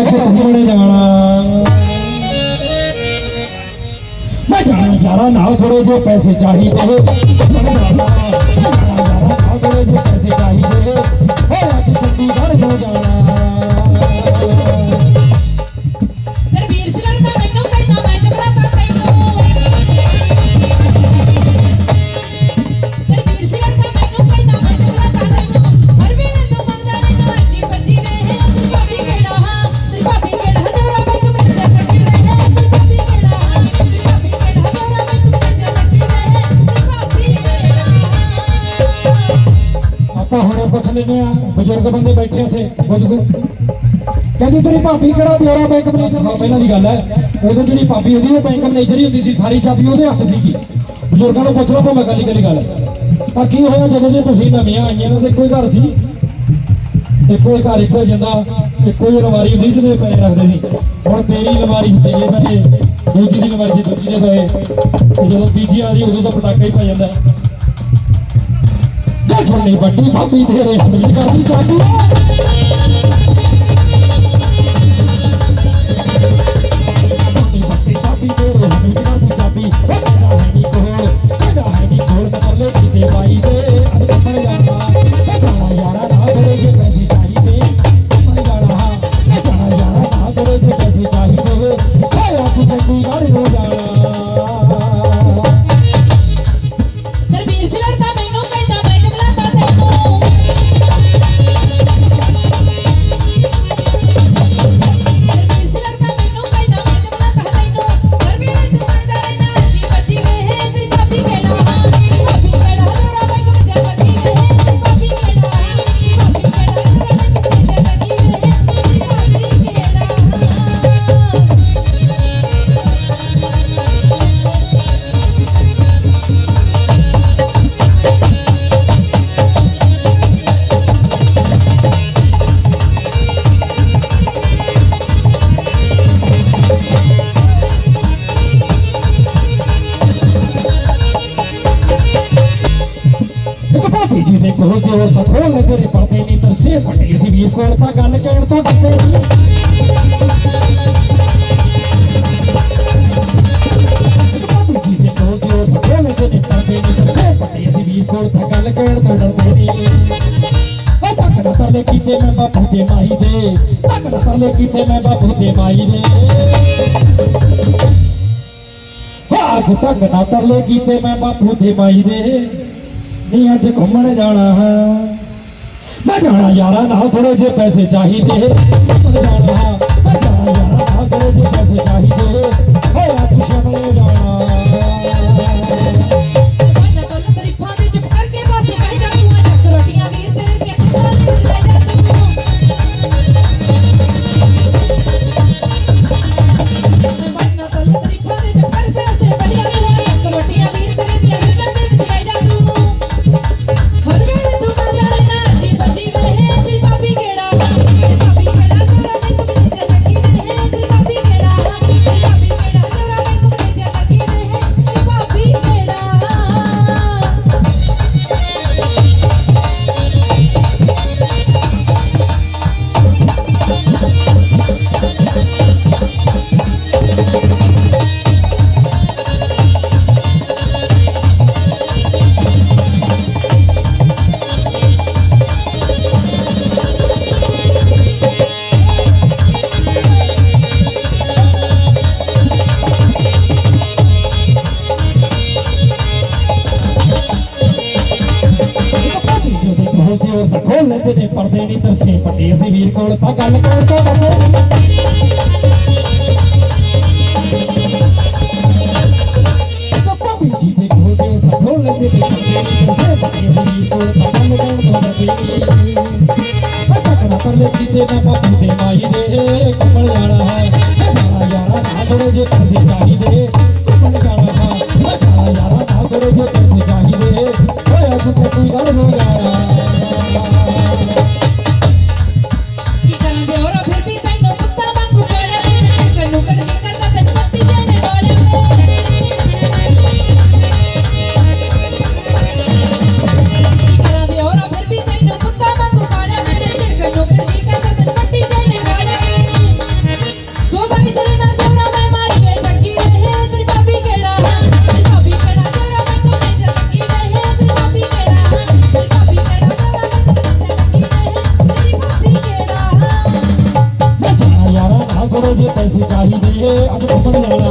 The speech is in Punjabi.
ਅੱਜ ਘੁੰਮਣ ਜਾਣਾ। ਮੈਂ ਜਾਣਾ ਯਾਰਾ ਨਾਲ ਥੋੜੇ ਜਿਹੇ ਪੈਸੇ ਚਾਹੀਦੇ ਹੁਣੇ ਪੁੱਛ ਲੈਨੇ ਆ ਬਜ਼ੁਰਗ ਬੰਦੇ ਬੈਠੇ ਇੱਥੇ ਬਜ਼ੁਰਗ ਕਹਿੰਦੀ ਤੇਰੀ ਭਾਬੀ ਕਿਹੜਾ ਦਿਓਰਾ ਬੈਂਕ ਮੈਨੇਜਰ ਸਾਲ ਪਹਿਲਾਂ ਦੀ ਗੱਲ ਹੈ, ਉਦੋਂ ਜਿਹੜੀ ਭਾਬੀ ਹੁੰਦੀ, ਉਹ ਬੈਂਕ ਮੈਨੇਜਰ ਹੀ ਹੁੰਦੀ ਸੀ, ਸਾਰੀ ਚਾਬੀ ਉਹਦੇ ਹੱਥ ਸੀਗੀ। ਬਜ਼ੁਰਗਾਂ ਨੂੰ ਪੁੱਛ ਲਓ ਭਾਵੇਂ ਗੱਲ ਕਰੀ ਗੱਲ। ਤਾਂ ਕੀ ਹੋਇਆ ਜਦੋਂ ਦੇ ਤੁਸੀਂ ਨਵੀਆਂ ਆਈਆਂ ਨੇ ਤੇ ਇੱਕੋ ਹੀ ਘਰ ਸੀ? ਇੱਕੋ ਹੀ ਘਰ, ਇੱਕੋ ਜਾਂਦਾ, ਇੱਕੋ ਹੀ ਅਲਮਾਰੀ ਹੁੰਦੀ ਜਿਹਦੇ ਪੈਸੇ ਰੱਖਦੇ ਸੀ। ਹੁਣ ਤੇਰੀ ਲਵਾਰੀ ਹੁੰਦੀ ਹੈ ਦੂਜੀ ਦੀ ਲਵਾਰੀ ਦੂਜੀ ਦੇ ਪਏ ਜਦੋਂ ਤੀਜੀ ਆ ਰਹੀ, ਉਦੋਂ ਤਾਂ ਪਟਾਕਾ ਹੀ ਪੈ ਜਾਂਦਾ। ਹੈ ਵੱਡੀ ਭਾਬੀ ਤੇਰੇ ਹੱਥ ਵਿੱਚ ਕਰਦੀ ਚਾਬੀ ਦੇ ਕੋਲ। ਤੇ ਪਥੋਲ ਤੇਰੇ ਪਰਦੇ ਨਹੀਂ ਤਰਸੇ ਫਟੇ ਸੀ ਵੀਰ ਕੋਲ। ਤਾਂ ਗੱਲ ਕਹਿਣ ਤੋਂ ਡਰਦੇ ਤਰਲੇ ਕੀਤੇ ਮੈਂ ਬਾਪੂ ਦੇ ਮਾਈ ਦੇ। ਤੱਕ ਤਰਲੇ ਕੀਤੇ ਮੈਂ ਬਾਪੂ ਦੇ ਮਾਈ ਦੇ। ਅੱਜ ਤੱਕ ਨਾ ਤਰਲੇ ਕੀਤੇ ਮੈਂ ਬਾਪੂ ਦੇ ਮਾਈ ਦੇ। ਨੀ ਅੱਜ ਘੁੰਮਣ ਜਾਣਾ ਹੈ। ਮੈਂ ਜਾਣਾ ਯਾਰਾ ਨਾਲ ਥੋੜੇ ਜਿਹੇ ਪੈਸੇ ਚਾਹੀਦੇ। ਘੁੰਮਣ ਜਾਣਾ ਮੈਂ ਜਾਣਾ ਯਾਰਾ ਨਾਲ ਥੋੜੇ ਜਿਹੇ ਪੈਸੇ ਚਾਹੀਦੇ। ਭਾਬੀ ਜੀ ਕੋਲ ਤਾਂ ਖੋਲ ਲੈਂਦੇ ਨੇ ਪਰਦੇ ਨਹੀਂ ਤਰਸੇ ਫਟੇ ਸੀ ਵੀਰ ਕੋਲ, ਤਾਂ ਗੱਲ ਕਹਿਣ ਤੋਂ ਡਰਦੇ ਭਾਬੀ ਜੀ ਦੇ ਕੋਲ ਤੇ ਉਹ ਤਾਂ ਖੋਲ ਲੈਂਦੇ ਨੇ ਪਰਦੇ ਨਹੀਂ ਤਰਸੇ ਫਟੇ ਸੀ ਵੀਰ ਕੋਲ, ਤਾਂ ਗੱਲ ਕਹਿਣ ਤੋਂ ਡਰਦੇ ਨਹੀਂ ਮੈਂ ਤੱਕਣਾ ਤਰਲੇ ਕੀਤੇ ਮੈਂ ਬਾਪੂ ਦੇ ਮਾਈ ਦੇ। ਥੋੜੇ